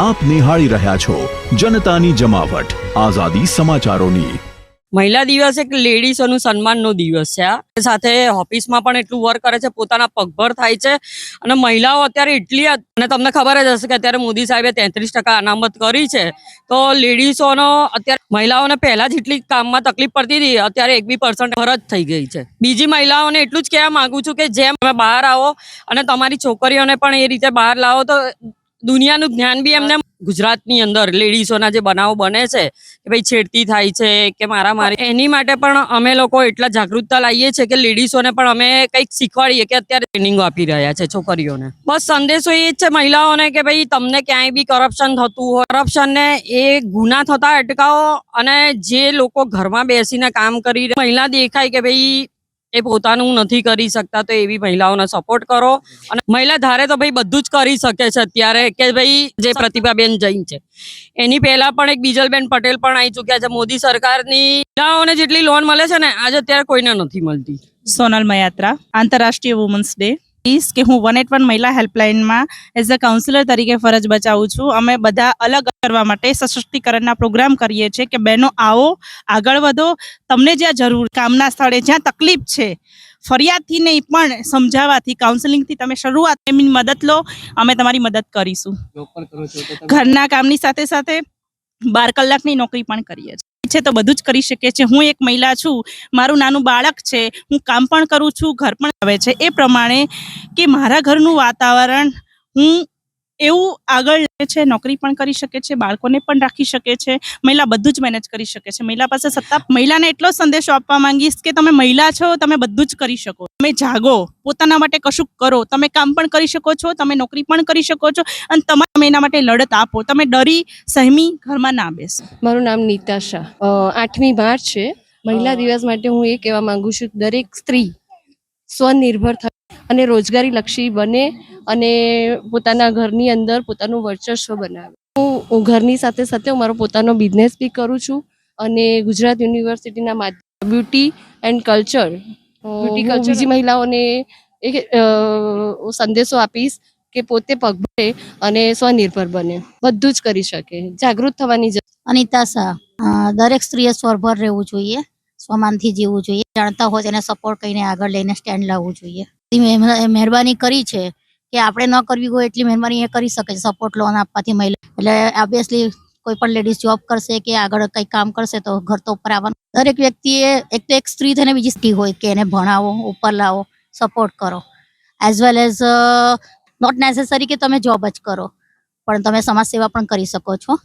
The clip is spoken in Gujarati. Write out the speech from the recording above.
આપ નિહાળી રહ્યા છો જનતાની જમાવટ. આઝાદી સમાચારોની. મહિલા દિવસ એક લેડીઝોનું સન્માનનો દિવસ છે સાથે ઓફિસમાં પણ એટલું વર્ક કરે છે, પોતાના પગભર થાય છે. અને મહિલાઓ અત્યારે એટલી અને તમને ખબર જ હશે કે અત્યારે મોદી સાહેબે તેત્રીસ ટકા અનામત કરી છે. તો લેડીઝોનો અત્યારે મહિલાઓને પહેલા જેટલી કામમાં તકલીફ પડતી હતી, અત્યારે એક બી પર્સન્ટ ફરજ થઈ ગઈ છે. બીજી મહિલાઓને એટલું જ કહેવા માંગુ છું કે જેમ તમે બહાર આવો અને તમારી છોકરીઓને પણ એ રીતે બહાર લાવો તો દુનિયાનું જ્ઞાન બી એમને ગુજરાતની અંદર, લેડીઝોના જે બનાવો બને છે, કે ભાઈ છેડતી થાય છે, કે મારા મારી એની માટે પણ અમે લોકો એટલા જાગૃતતા લાવીએ છીએ કે લેડીઝોને પણ અમે કંઈક શીખવાડીએ કે અત્યારે ટ્રેનિંગો આપી રહ્યા છે છોકરીઓને. બસ સંદેશો એ જ છે મહિલાઓને કે ભાઈ તમને ક્યાંય બી કરપ્શન થતું હોય કરપ્શનને એ ગુના થતા અટકાવો અને જે લોકો ઘરમાં બેસીને કામ કરી રહ્યા, મહિલા દેખાય કે ભાઈ એ પોતાનું નથી કરી શકતા, તો એવી મહિલાઓને સપોર્ટ કરો. અને મહિલા ધારે તો ભાઈ બધું જ કરી શકે છે અત્યારે, કે ભાઈ જે પ્રતિભાબેન જૈન છે. એની પહેલા પણ એક બીજલબેન પટેલ પણ આવી ચૂક્યા છે. મોદી સરકારની મહિલાઓને જેટલી લોન મળે છે ને, આજે અત્યારે કોઈને નથી મળતી. સોનલ મયાત્રા આંતરરાષ્ટ્રીય વુમન્સ ડે પ્લીઝ કે હું વન એટ વન મહિલા હેલ્પલાઇનમાં એઝ અ કાઉન્સિલર તરીકે ફરજ બજાવું છું. અમે બધા અલગ કરવા માટે સશક્તિકરણના પ્રોગ્રામ કરીએ છીએ કે બહેનો આવો આગળ વધો. તમને જ્યાં જરૂર કામના સ્થળે જ્યાં તકલીફ છે ફરિયાદથી નહીં પણ સમજાવવાથી કાઉન્સેલિંગથી તમે શરૂઆત એમની મદદ લો અમે તમારી મદદ કરીશું. ઘરના કામની સાથે સાથે બાર કલાકની નોકરી પણ કરીએ છીએ. છે તો બધું જ કરી શકે છે. હું એક મહિલા છું, મારું નાનું બાળક છે, હું કામ પણ કરું છું, ઘર પણ આવે છે. એ પ્રમાણે કે મારા ઘરનું વાતાવરણ હું એવું આગળ લે છે નોકરી પણ કરી શકે છે બાળકોને પણ રાખી શકે છે મહિલા બધું જ મેનેજ કરી શકે છે. મહિલા પાસે સત્તા મહિલાને એટલો સંદેશો આપવા માંગીશ કે તમે મહિલા છો તમે બધું જ કરી શકો. તમે જાગો પોતાના માટે કશું કરો. તમે કામ પણ કરી શકો છો તમે નોકરી પણ કરી શકો છો અને તમારે તમે એના માટે લડત આપો. તમે ડરી સહેમી ઘરમાં ના બેસો. મારું નામ નીતા શાહ. આઠમી માર્ચ છે. મહિલા દિવસ માટે હું એ કહેવા માંગુ છું દરેક સ્ત્રી સ્વનિર્ભર થાય અને રોજગારી લક્ષી બને અને પોતાના ઘરની અંદર પોતાનું વર્ચસ્વ બનાવે. હું ઘરની સાથે સાથે હું મારો પોતાનો બિઝનેસ બી કરું છું અને ગુજરાત યુનિવર્સિટીના માધ્યમ beauty and culture. Beauty culture બીજી મહિલાઓને એક સંદેશો આપીશ કે પોતે પગભરે અને સ્વનિર્ભર બને. બધું જ કરી શકે. જાગૃત થવાની જરૂર અનિતા શાહ દરેક સ્ત્રીએ સ્વરભર રહેવું જોઈએ સ્વમાનથી જીવવું જોઈએ જાણતા હોય તેને સપોર્ટ કરીને આગળ લઈને સ્ટેન્ડ લાવવું જોઈએ. મહેરબાની કરી છે કે આપણે ન કરવી હોય એટલી મહેરબાની એ કરી શકે સપોર્ટ લોન આપવાથી મહિલા. એટલે ઓબ્વિયસલી કોઈ પણ લેડીઝ જોબ કરશે કે આગળ કંઈ કામ કરશે તો ઘર તો ઉપર આવવાનું. દરેક વ્યક્તિએ એક તો એક સ્ત્રી થઈને બીજી સ્ત્રી હોય કે એને ભણાવો, ઉપર લાવો સપોર્ટ કરો. As well as not necessary કે તમે જોબ જ કરો, પણ તમે સમાજ સેવા પણ કરી શકો છો.